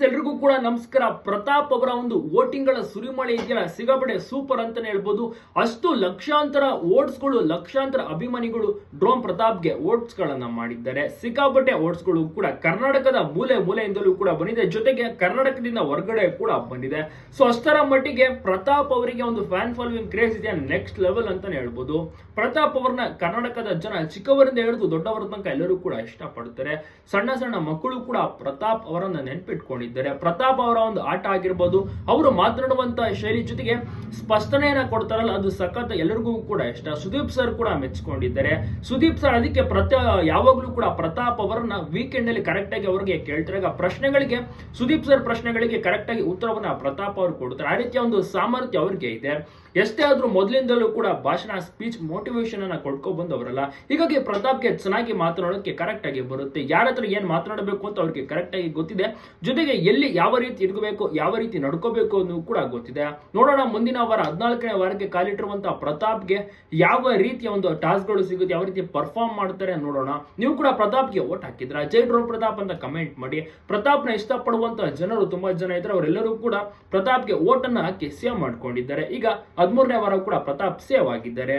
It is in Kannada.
ಫ್ರೆಂಡ್ಸ್ ಎಲ್ರಿಗೂ ಕೂಡ ನಮಸ್ಕಾರ. ಪ್ರತಾಪ್ ಅವರ ಒಂದು ವೋಟಿಂಗ್ಗಳ ಸುರಿಮಳೆ ಇದೆಯಲ್ಲ, ಸಿಗಬಡೆ ಸೂಪರ್ ಅಂತಾನೆ ಹೇಳ್ಬೋದು. ಅಷ್ಟು ಲಕ್ಷಾಂತರ ಓಟ್ಸ್ಗಳು ಗಳು ಲಕ್ಷಾಂತರ ಅಭಿಮಾನಿಗಳು ಡ್ರೋನ್ ಪ್ರತಾಪ್ಗೆ votes ಗಳನ್ನ ಮಾಡಿದ್ದಾರೆ. ಸಿಕ್ಕಾಪಟ್ಟೆ ಓಟ್ಸ್ಗಳು ಗಳು ಕೂಡ ಕರ್ನಾಟಕದ ಮೂಲೆ ಮೂಲೆಯಿಂದಲೂ ಕೂಡ ಬಂದಿದೆ. ಜೊತೆಗೆ ಕರ್ನಾಟಕದಿಂದ ಹೊರಗಡೆ ಕೂಡ ಬಂದಿದೆ. ಸೊ ಅಷ್ಟರ ಮಟ್ಟಿಗೆ ಪ್ರತಾಪ್ ಅವರಿಗೆ ಒಂದು ಫ್ಯಾನ್ ಫಾಲೋವಿಂಗ್ ಕ್ರೇಜ್ ಇದೆಯಾ? ನೆಕ್ಸ್ಟ್ ಲೆವೆಲ್ ಅಂತಾನೆ ಹೇಳ್ಬೋದು. ಪ್ರತಾಪ್ ಅವರನ್ನ ಕರ್ನಾಟಕದ ಜನ ಚಿಕ್ಕವರಿಂದ ಹಿಡಿದು ದೊಡ್ಡವರ ತನಕ ಎಲ್ಲರೂ ಕೂಡ ಇಷ್ಟಪಡ್ತಾರೆ. ಸಣ್ಣ ಸಣ್ಣ ಮಕ್ಕಳು ಕೂಡ ಪ್ರತಾಪ್ ಅವರನ್ನ ನೆನ್ಪಿಟ್ಕೊಂಡಿದ್ದಾರೆ. ಪ್ರತಾಪ್ ಅವರ ಒಂದು ಆಟ ಆಗಿರ್ಬೋದು, ಅವರು ಮಾತನಾಡುವಂತ ಶೈಲಿ ಜೊತೆಗೆ ಸ್ಪಷ್ಟನೆಯನ್ನ ಕೊಡ್ತಾರಲ್ಲ, ಅದು ಸಖತ್ ಎಲ್ಲರಿಗೂ ಕೂಡ ಇಷ್ಟ. ಸುದೀಪ್ ಸರ್ ಕೂಡ ಮೆಚ್ಕೊಂಡಿದ್ದಾರೆ. ಸುದೀಪ್ ಸರ್ ಅದಕ್ಕೆ ಪ್ರತಿ ಯಾವಾಗಲೂ ಕೂಡ ಪ್ರತಾಪ್ ಅವರನ್ನ ವೀಕೆಂಡ್ ಅಲ್ಲಿ ಕರೆಕ್ಟ್ ಆಗಿ ಅವರಿಗೆ ಕೇಳ್ತಾರೆ. ಪ್ರಶ್ನೆಗಳಿಗೆ, ಸುದೀಪ್ ಸರ್ ಪ್ರಶ್ನೆಗಳಿಗೆ ಕರೆಕ್ಟ್ ಆಗಿ ಉತ್ತರವನ್ನ ಪ್ರತಾಪ್ ಅವರು ಕೊಡ್ತಾರೆ. ಆ ರೀತಿಯ ಒಂದು ಸಾಮರ್ಥ್ಯ ಅವ್ರಿಗೆ ಇದೆ. ಎಷ್ಟೇ ಆದ್ರೂ ಮೊದಲಿಂದಲೂ ಕೂಡ ಭಾಷಣ ಸ್ಪೀಚ್ ಮೋಟಿವೇಶನ್ ಅನ್ನ ಕೊಡ್ಕೊ ಬಂದವರಲ್ಲ, ಹೀಗಾಗಿ ಪ್ರತಾಪ್ಗೆ ಚೆನ್ನಾಗಿ ಮಾತನಾಡೋಕೆ ಕರೆಕ್ಟ್ ಆಗಿ ಬರುತ್ತೆ. ಯಾರ ಹತ್ರ ಏನ್ ಮಾತನಾಡಬೇಕು ಅಂತ ಅವ್ರಿಗೆ ಕರೆಕ್ಟ್ ಆಗಿ ಗೊತ್ತಿದೆ. ಜೊತೆಗೆ ಎಲ್ಲಿ ಯಾವ ರೀತಿ ಇಟ್ಕೋಬೇಕು, ಯಾವ ರೀತಿ ನಡ್ಕೋಬೇಕು ಅನ್ನೋದು ಕೂಡ ಗೊತ್ತಿದೆ. ನೋಡೋಣ ಮುಂದಿನ ವಾರ, ಹದಿನಾಲ್ಕನೇ ವಾರಕ್ಕೆ ಕಾಲಿಟ್ಟಿರುವಂತಹ ಪ್ರತಾಪ್ಗೆ ಯಾವ ರೀತಿಯ ಒಂದು ಟಾಸ್ಕ್ಗಳು ಸಿಗುತ್ತೆ, ಯಾವ ರೀತಿ ಪರ್ಫಾರ್ಮ್ ಮಾಡ್ತಾರೆ ನೋಡೋಣ. ನೀವು ಕೂಡ ಪ್ರತಾಪ್ಗೆ ಓಟ್ ಹಾಕಿದ್ರ? ಜೈ ಡ್ರೋ ಪ್ರತಾಪ್ ಅಂತ ಕಮೆಂಟ್ ಮಾಡಿ. ಪ್ರತಾಪ್ನ ಇಷ್ಟಪಡುವಂತಹ ಜನರು ತುಂಬಾ ಜನ ಇದ್ದಾರೆ. ಅವರೆಲ್ಲರೂ ಕೂಡ ಪ್ರತಾಪ್ಗೆ ಓಟ್ ಅನ್ನ ಹಾಕಿ ಸೇವ್ ಮಾಡ್ಕೊಂಡಿದ್ದಾರೆ. ಈಗ ಹದಿಮೂರನೇ ವಾರ ಕೂಡ ಪ್ರತಾಪ್ ಸೇವ್ ಆಗಿದ್ದಾರೆ.